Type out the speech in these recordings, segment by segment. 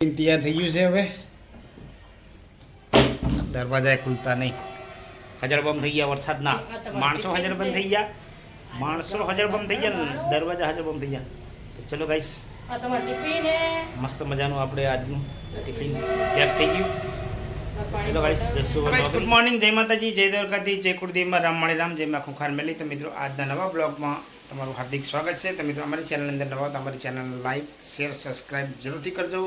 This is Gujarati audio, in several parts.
તૈયાર થઈ ગયું છે હવે. દરવાજા ખુલતા નહીં. હજાર બંધ થઈ ગયા વરસાદના. માણસો હજાર બંધ થઈ ગયા. માણસો હજાર બંધ થઈ ગયા દરવાજા હજાર બંધ થઈ ગયા. તો ચલો ગાઈસ આ તમારું ટિફિન હે. મસ્ત મજાનું આપણે આજનું ટિફિન પેક થઈ ગયું. ચલો ગાઈસ જશું ગુડ મોર્નિંગ જય માતાજી જય દ્વારકાથી જય કુળદેવમાં રામ મળી રામ જય માં ખુખાર મેલી. તો મિત્રો આજના નવા બ્લોગમાં તમારું હાર્દિક સ્વાગત છે. તો મિત્રો અમારી ચેનલની અંદર નવા તો અમારી ચેનલને લાઈક શેર સબસ્ક્રાઈબ જરૂરથી કરજો.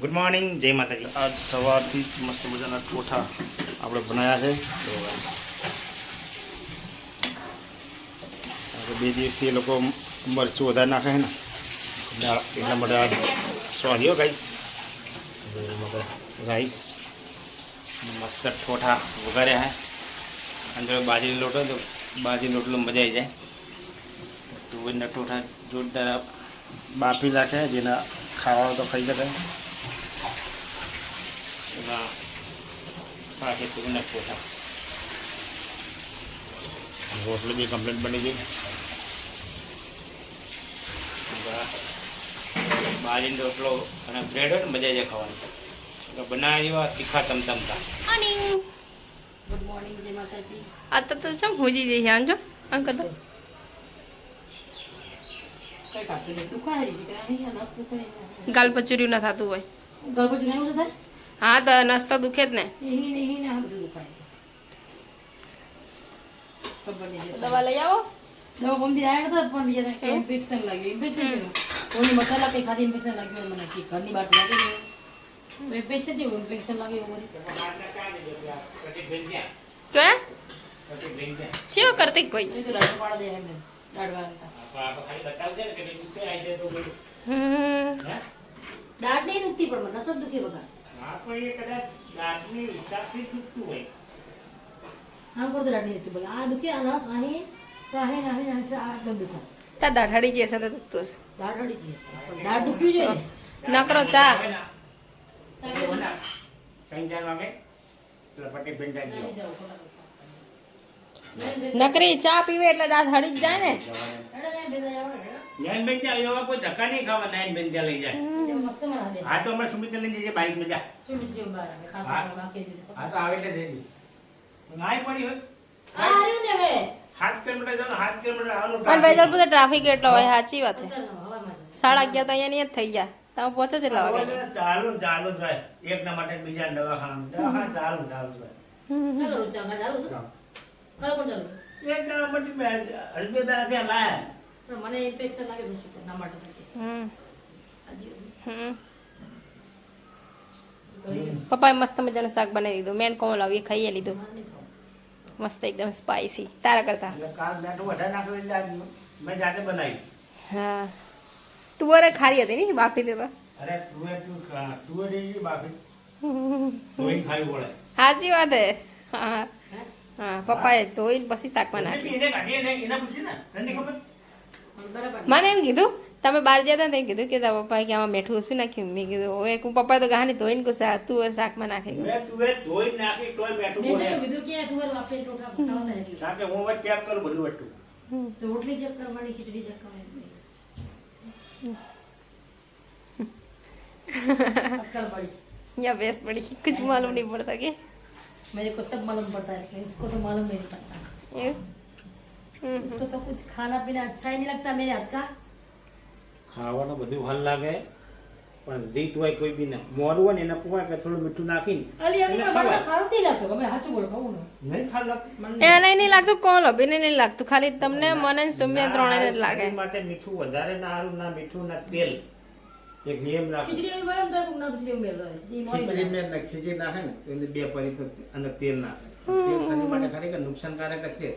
ગુડ મોર્નિંગ જય માતાજી આજ સવારથી જ મસ્ત મજાના કોઠા આપણે બનાવ્યા છે તો guys, કારણ કે બે દિવસથી એ લોકો મરચું વધારે નાખે છે ને એટલે એટલા માટે આ સોરી હો ગાઈસ રાઈસ મસ્ત ઠોઠા વઘાર્યા હે અંદર બાજરી લોટો તો બાજરી લોટલો મજા આવી જાય તુવેરના ઠોઠા જોરદાર બાફી નાખે જેના ખાવા તો ખાઈ શકે એમાં પાછી તુવેરના ઠોઠા રોટલી બી કમ્પ્લીટ બની ગઈ બાજરીનો રોટલો અને બ્રેડ હોય ને મજા જાય ખાવાની એટલે બનાવ્યા જેવા તીખા તમતમતા મોર્નિંગ ગુડ મોર્નિંગ જય માતાજી આ તો તો ચમ હોજી જઈ છે આંજો આમ કરતો કઈ કાચું નહીં તું ખાઈ રહી છે કે અહીંયા નસ તું ખાઈ ગાલ પચુર્યું ના થતું હોય ગળપચ નહીં એવું થાય હા તો નસતો દુખે જ ને. એહી ને એહી ને આ બધું દુખાય. ખબર નહીં જતા. દવા લઈ આવો. દવા કોમથી આયા નતા પણ બીજા કઈ ઇન્ફેક્શન લાગ્યું ઇન્ફેક્શન છે કોઈ મસાલા કઈ ખાધી ઇન્ફેક્શન લાગ્યું હોય મને કે ઘરની બહાર લાગે ને ઇન્ફેક્શન જેવું ઇન્ફેક્શન લાગે એવું બધું. તો એ ચેવો કરતી કોઈ એ તો રાડો પાડો દે એમ દાડવા હમ. દાઢ નહીં દુખતી પણ મને નસત દુખે આમ કરતો આ દુખે આ નસ અહીં તો અહીં અહીં અહીં આ એકદમ દુખા. તાર દાઢાડી જશે તો દુખતું હશે. દાઢ દુખ્યું જોઈએ. નકરો ચા. નકરી ચા પીવે એટલે દાંત હળી જ જાય ને. હેડો જાય, બે જાય, આવડે, હેડો. નાઈન બેન ત્યાં એવા કોઈ ધક્કા નહીં ખાવા નાઈન બેન ત્યાં લઈ જાય એ મસ્ત મને હાલે. હા તો હમણાં સુમિત લઈને જઈએ બાઈકમાં જા સુમિત જેવું બહાર આવે, ખાતા હા. ખાતા બાકી દીધું. હા તો આવે એટલે દે દી નાઈ પડી હોય આ આવ્યું ને હવે. સાત કિલોમીટર જવાનું સાત કિલોમીટર આવવાનું પણ વેજલપુર તો ટ્રાફિક એટલો હોય સાચી વાત છે અત્યારનો હવામાં જ. સાડા અગિયાર તો અહીંયા ની જ થઈ ગયા તમે પહોંચો કેટલા વાગે ચાલુ ને ચાલુ જ ભાઈ એક ના માટે બીજા દવાખાના દવાખાના ચાલુ ને ચાલુ જ ભાઈ ચાલો રૂચા, માં ચાલુ હતું? કાલ પણ ચાલુ હતું. એક જણા માટે બે અલ્બેદા ત્યાં લાયા પણ મને ઇન્ફેક્શન લાગે છે શું ના માટે. પપ્પાએ મસ્ત મજાનું શાક બનાવી દીધું. મેન લાવ એ ખાઈએ લીધું. મસ્ત એકદમ સ્પાઈસી તારા કરતા. એટલે કાલ મેઠું વધારે નાખ્યું એટલે આજ મેં જાતે બનાવી. હા. તું ખારી હતી ને બાફી દેવા અરે તું ધોઈને ખાવી પડે. સાચી વાત હે. હા. હા? પપ્પાએ ધોઈને પછી શાકમાં એને એને કાઢી એને એને પૂછી ને. તને ખબર? મને એમ કીધું તમે બહાર જતા હતા એમ કીધું કે તારા પપ્પાએ કે આમાં મીઠું ઓછું નાખ્યું મેં કીધું હવે હું પપ્પાએ તો કહાની ધોઈને ગુસ્સા તું હવે શાકમાં નાખી ગયું મેં તુએ ધોઈને નાખી તોય મેઠું મેં બોલે શું કીધું કે તુવેર વાપરીને ટોટા ખાવાના એટલે. કારણ કે હું હવે ટેપ કરું બધું વસ્તુ તો રોટલી ચેક કરવાની ખીચડી ચેક કરવાની अक्कल बड़ी या भैंस पड़ी कुछ मालूम नहीं पड़ता कि मेरे को सब मालूम पड़ता है इसको तो मालूम नहीं पड़ता ये हम्म, इसको तो कुछ खाना पीना अच्छा ही नहीं लगता मेरे हाथ का ખાવાનું બધું ভাল લાગે પણ રીત હોય કોઈ બી ને મોરું હોય ને એને પૂછાય કે થોડું મીઠું નાખીને અલી અલી એને પણ મને ખવાય. ખાવું જ નહીં લાગતું અમે સાચું બોલો ખાવું ને નહીં ખાવા મને એને નહીં લાગતું કોણ લભીને નહીં લાગતું ખાલી તમને મને ને સુમ્ય ત્રણેને જ લાગે શરીર માટે મીઠું વધારે ના હારું ના મીઠું ના તેલ એક નિયમ રાખો ખીચડી એવી બને ને તો ના ખીચડી ઉમેર રહે જી મોરી ખીચડી બને. મેં ખીચડી નાખે ને તો એને બે પરી તો અંદર તેલ નાખે તેલ શરીર માટે ખરેખર નુકસાનકારક જ છે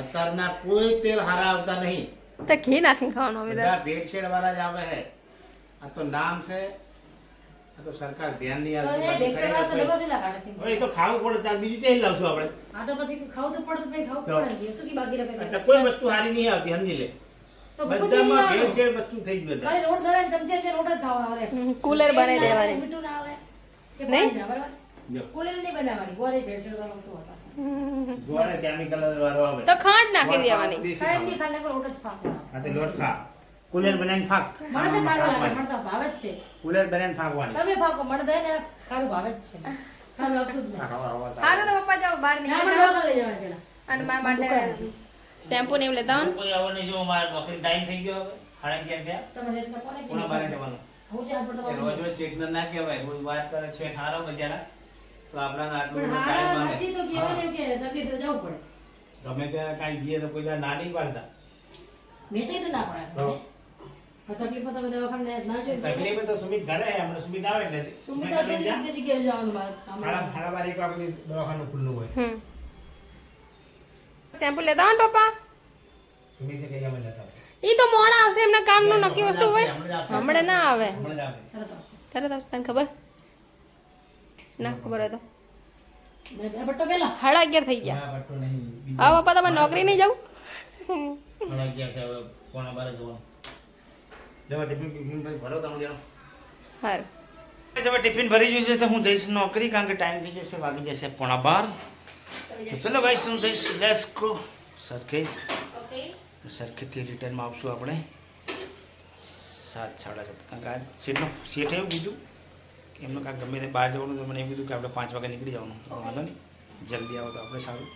અત્યારના કોઈ તેલ હારા આવતા નહીં. તો ઘી નાખીને ખાવાનું હવે બધા ભેળસેળ વાળા જ આવે છે. આ તો નામ છે આ તો સરકાર ધ્યાન નહીં આપતી એ તો બાકી ડબ્બા કાઢે છે? એ તો ખાવું પડે ત્યાં બીજું તેલ લાવશું આપણે. હા તો પછી ખાવું તો પડે તો ખાવું પડે. શું કી બાકી રાખે કોઈ વસ્તુ હારી નહીં આવતી સમજી લે. બધામાં આવે. ભેળસેળ વસ્તુ થઈ ગયું બધા. ખાલી રોટ સરે ને ચમચી કે રોટ જ ખાવા આવે. કુલર બનાવી દેવાની. મીઠું ના આવે. કે નહીં? પાણી ના, બરાબર? જો કુલર નહીં બનાવવાની ગોરે તો હતા. કેમિકલ વાળો આવે. તો ખાંડ નાખી દેવાની. જ ફાંકવાના. હા તો લોટ બનાવીને ફાંક. મને છે ખારું લાગે મને તો ભાવે જ છે. કુલેર બનાવીને ફાંકવાની. તમે ફાંકો મને તો એને ખારું ભાવે જ છે. ખારું લાગતું જ નહીં હારું તો પપ્પા જાઓ બહાર ના, નીકળી પેલા. અને મારા માટે શેમ્પુ ને એવું લેતા આવો. કોઈ આવવાની જો મારે બકરી ટાઈમ થઈ ગયો હવે. સાડા અગિયાર ગયા? તમે એટલે કોને કીધું? કોના બારે જવાનું? હું જ આપણે રોજ રોજ શેઠને ના કહેવાય. કોઈ વાત કરે છે. હારો બજારા. તો આપણાને આટલું પણ ટાઈમ મળે સાચી તો કહેવાય ને કે તકલીફ તો જવું પડે ગમે ત્યારે કાંઈ જઈએ તો કોઈ દાડો ના નહીં પાડતા વેચાઈ તો ના પડે તો? પણ તકલીફ તો તમે દવાખાને ના જોઈ તકલીફ તો સુમિત ઘરે હમણાં સુમિત આવે એટલે સુમિતા તો લઈને જા. એક જગ્યાએ જવાનું મારે. સાડા સાડા બાર એક વાગે દવાખાનું ખુલ્લું હોય હમ શેમ્પુ લેતા આવો ને પપ્પા સુમિત કઈ અમે લેતા હોય. ઈ તો મોડા આવશે એમના કામનું નક્કી વસ્તુ હોય હમણાં જ આવશે. હમણાં ના આવે હમણાં જ આવે. તરત આવશે. તરત આવશે તને ખબર ના ખબર હોય તો. ને એ બટ્ટો પેલા? સાડા અગિયાર થઈ ગયા. ના, પટ્ટો નહીં. બીજું. હા પપ્પા તમારે નોકરી નહીં જવું તમે. સારું ટિફિન ભરી ગયું છે તો હું જઈશ નોકરી કારણ કે ટાઈમ થઈ જશે વાગી જશે પોણા બાર. ચલો ભાઈ હું જઈશ? લેસ કો સરખેશ સરખેથી રિટર્નમાં આવશું આપણે. સાત સાડા સાત. કારણ કે આ સીટનો સીટ એવું કીધું. કે એમનું કાંઈક ગમે તે બહાર જવાનું તો મને એવું કીધું કે આપણે પાંચ વાગે નીકળી જવાનું. તો વાંધો નહીં. જલ્દી આવો તો આપણે સારું.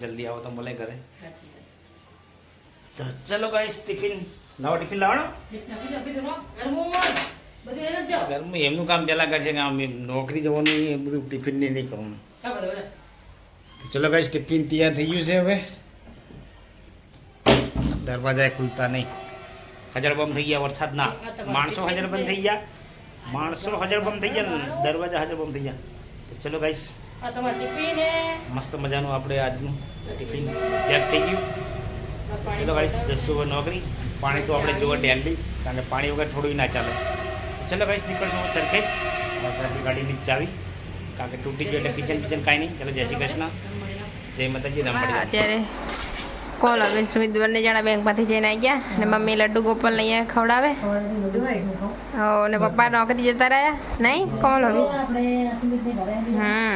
જલ્દી આવો તો મળે ઘરે. તો ચલો ગાઈસ ટિફિન નવો ટિફિન લાવવાનો? નો. ઘરમાં એમનું કામ પહેલાં કરશે કે આમ નોકરી જવાનું એ બધું ટિફિન નહીં નહીં કરવાનું. ચલો ગાઈસ ટિફિન તૈયાર થઈ ગયું છે હવે. દરવાજા ખુલતા નહીં. હજાર બંધ થઈ ગયા વરસાદના. માણસો હજાર બંધ થઈ ગયા. માણસો હજાર બંધ થઈ ગયા ને દરવાજા હજાર બંધ થઈ ગયા. તો ચલો ગાઈસ આ તમારું ટિફિન હે. મસ્ત મજાનું આપણે આજનું ટિફિન પેક થઈ ગયું. ચલો ગાઈસ જશું હવે નોકરી. પાણી તો આપણે જોવા ડેલી કારણ કે પાણી વગર થોડું ના ચાલે. ચલો ગાઈસ નીકળશું હું સરખે. સરખી ગાડીની ચાવી કારણ કે તૂટી ગયું એટલે કિચન કિચન કાંઈ નહીં. ચલો જય શ્રી કૃષ્ણ. જય માતાજી રામ અત્યારે કોલ હવે સુમિત બંને જણા બેંકમાંથી જઈને આવી ગયા અને મમ્મી લડ્ડુ ગોપાલ અહીંયા ખવડાવે. ખવડાવી બધું હોય શું કહું? હો ને પપ્પા નોકરી જતા રહ્યા? નહીં? કોલ હવે. હમ.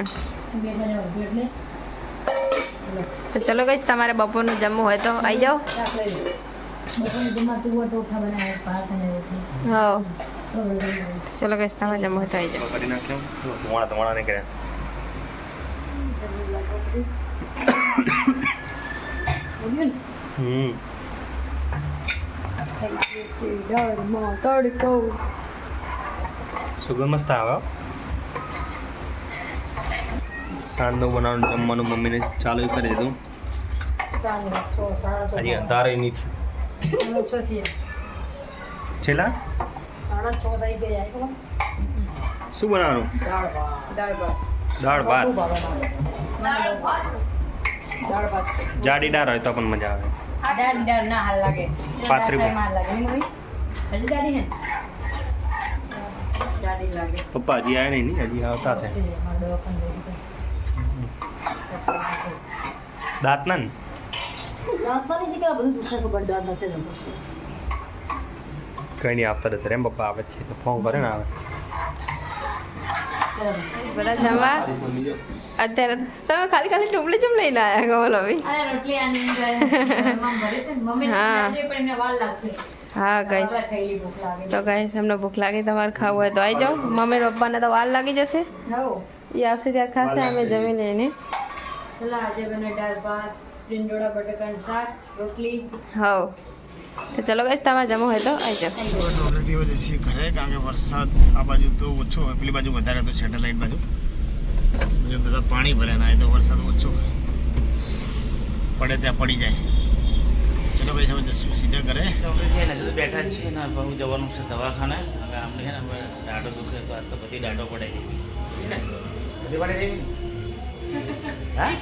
તો ચલો ગઈશ, તમારે બપોરનું જમવું હોય તો આવી જાઓ. અને. ચલો ગઈશ, તમારે જમવું હોય તો આવી જાઓ. નીકળ્યા ને? હમ સુગર મસ્ત આવે. સાંજનું બનાવવાનું જમવાનું મમ્મીને ચાલુ કરી દીધું હજી અંધારે નહીં થયું. છેલ્લા? શું બનાવવાનું દાળ ભાત. દાળ ભાત. જાડી દાળ હોય તો પણ મજા આવે દાળ ના હાલ લાગે દાળ હાલ લાગે? હજી દાડી હે ને? દાડી લાગે પપ્પા હજી આવ્યા નહીં? હજી આવતા છે. દાંત ના ને. કઈ નહીં આપતા રહેશે એમ પપ્પા આવે છે તો ફોન કરે ને આવે. બધા જમવા? અત્યારે તમે ખાલી ખાલી ટુપલી ચમ લઈને આવ્યા ગોલ હવે હા. લાગી પણ એમને વાર લાગશે. હા ગઈશ. તો ગઈશ એમને ભૂખ લાગી તમારે ખાવું હોય તો આવી જાઓ. મમ્મી પપ્પાને તો વાર લાગી જશે. એ આવશે ત્યારે ખાશે અમે જમી એને. આજે બને દાળ ભાત ટીંડોળા બટાકાનું શાક રોટલી. હવ. તો ચલો ગાઈસ તમારે જમવું હોય તો આવી જાઓ. નોકરીથી હવે જઈએ ઘરે કારણ કે વરસાદ આ બાજુ તો ઓછો હોય. પેલી બાજુ વધારે હતો સેટેલાઇટ બાજુ. બીજું બધા પાણી ભરે ના તો વરસાદ ઓછો પડે ત્યાં પડી જાય. ચલો ભાઈ હવે જશું સીધા ઘરે. તો બેઠા જ છે ને બહુ જવાનું છે દવાખાને. હવે આમ છે ને દાડો દાઢો દુખે તો આ તો બધી દાડો પડે નહીં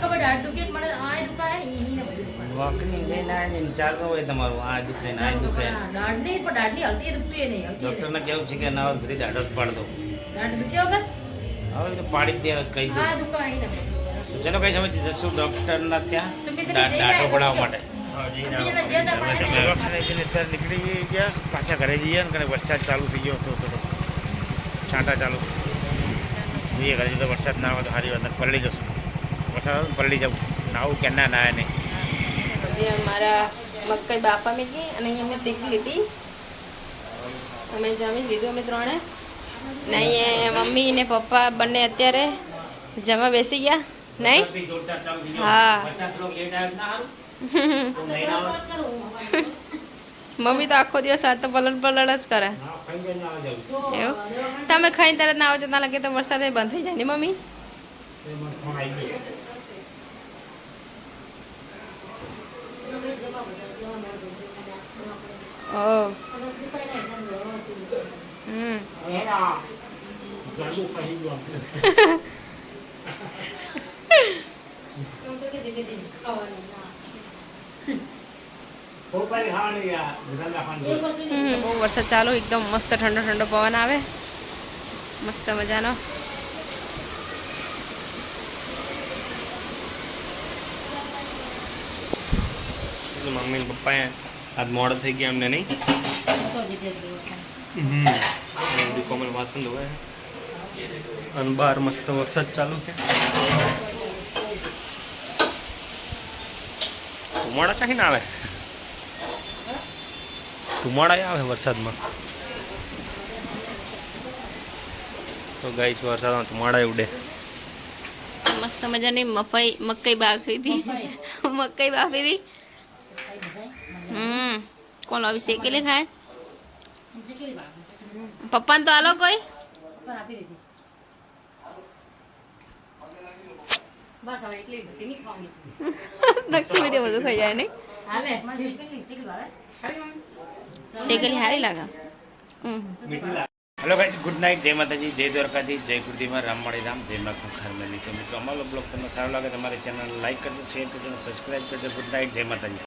ખબર દાળ કે મને આય દુખાય? ઈ ને બધું વોકની જઈને આવીને ચાલતું હોય તમારું આ દુખે ને આ દુખે. પણ દાઢની હલતી દુખતી નહીં હલતી કેવું છે કે ના હોય બધી દાઢો જ પાડ દો. દાઢ વગર હવે તો પાડી જ દે કહી દો. આ દુખાય ને. ચલો કઈ સમજ જશું ડૉક્ટરના ત્યાં દાઢો પડાવવા માટે. પણ નીકળી ગયા પાછા ઘરે જઈએ ને કારણ વરસાદ ચાલુ થઈ ગયો હતો થોડો છાંટા ચાલુ. જઈએ ઘરે જતો વરસાદ ના આવે તો સારી વાત પલળી જશું. વરસાદ આવે તો પલળી જવું નાવું કે ના નાય નહીં પછી મારા મકાઈ બાફા મૂકી અને અહીંયા મેં શીખી લીધી અમે જમી લીધું અમે ત્રણે ને અહીંયા મમ્મી ને પપ્પા બંને અત્યારે જમવા બેસી ગયા નહીં બી જોરદાર ચાલુ થઈ ગયો. હા. પચાસ લોકો લેટ આવ્યા જ ના હારું? તો નહીં ના આવે. મમ્મી તો આખો દિવસ આ તો પલટ પલટ જ કરે હા, ખાઈ જઈને આવે જલ્દી. એવું તમે ખાઈને તરત ના આવો જતા લાગે તો વરસાદ એ બંધ થઈ જાય ને મમ્મી આ બધા ખાવાની. હમ, બહુ વરસાદ ચાલુ એકદમ મસ્ત ઠંડો ઠંડો પવન આવે. મસ્ત મજાનો. મમ્મી ને પપ્પાએ આજ મોડ થઈ ગયા અમને નહીં? કોમલ વાસણ ધોવાય અને બહાર મસ્ત વરસાદ ચાલુ છે. ધુમાડા ક્યાંથી ને આવે? ધુમાડા આવે વરસાદમાં. તો ગાઈસ વરસાદમાં ધુમાડા ઉડે. મસ્ત મજાની મફાઈ મકઈ બાફી હતી. મકઈ બાફી હતી. હમ. કોણ આવી શેકેલી ખાય? પપ્પાને તો આલો કોઈ? દક્ષિણી તે બધું ખાઈ જાય નહીં? શેકેલી લાગે. હેલો ગાઈસ ગુડ નાઇટ જય માતાજી જય દ્વારકાથી જય કુર્દીમાં રામ મળી રામ. જય માં ખુખાર મેલી. તો મિત્રો અમારો બ્લોગ તમને સારો લાગે તમારી ચેનલ લાઈક કરજો શેર કરજો સબસ્ક્રાઈબ કરજો. ગુડ નાઇટ જય માતાજી.